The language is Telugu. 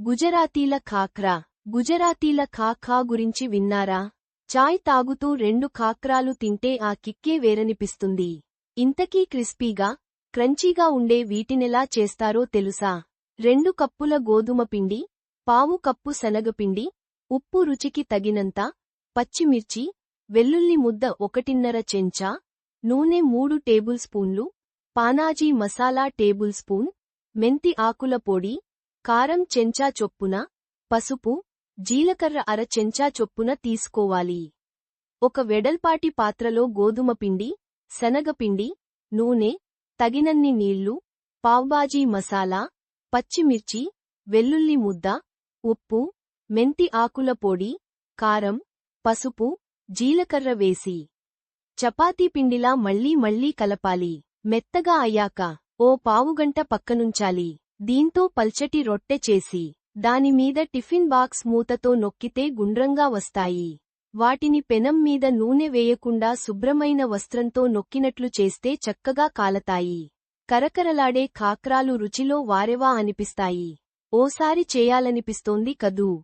గుజరాతీల ఖాక్రా. గుజరాతీల ఖాఖా గురించి విన్నారా? చాయ్ తాగుతూ రెండు ఖాక్రాలు తింటే ఆ కిక్కే వేరనిపిస్తుంది. ఇంతకీ క్రిస్పీగా క్రంచీగా ఉండే వీటినెలా చేస్తారో తెలుసా? రెండు కప్పుల గోధుమ పిండి పావు కప్పు శనగపిండి ఉప్పు రుచికి తగినంత పచ్చిమిర్చి వెల్లుల్లి ముద్ద ఒకటిన్నర చెంచా నూనె మూడు టేబుల్ స్పూన్లు పానాజీ మసాలా టేబుల్ స్పూన్ మెంతి ఆకుల పొడి కారం చెంచా చొప్పున పసుపు జీలకర్ర అర చెంచా చొప్పున తీసుకోవాలి. ఒక వెడల్పాటి పాత్రలో గోధుమ పిండి శనగపిండి నూనె తగినన్ని నీళ్ళు పావ్బాజీ మసాలా పచ్చిమిర్చి వెల్లుల్లి ముద్ద ఉప్పు మెంతి ఆకుల పొడి కారం పసుపు జీలకర్ర వేసి చపాతీ పిండిలా మళ్ళీ మళ్ళీ కలపాలి. మెత్తగా అయ్యాక ఓ పావుగంట పక్కనుంచాలి. దీంతో పల్చటి రొట్టె చేసి దానిమీద టిఫిన్ బాక్స్ మూతతో నొక్కితే గుండ్రంగా వస్తాయి. వాటిని పెనం మీద నూనె వేయకుండా శుభ్రమైన వస్త్రంతో నొక్కినట్లు చేస్తే చక్కగా కాలతాయి. కరకరలాడే కాక్రాలు రుచిలో వారెవా అనిపిస్తాయి. ఓసారి చేయాలనిపిస్తోంది కదూ.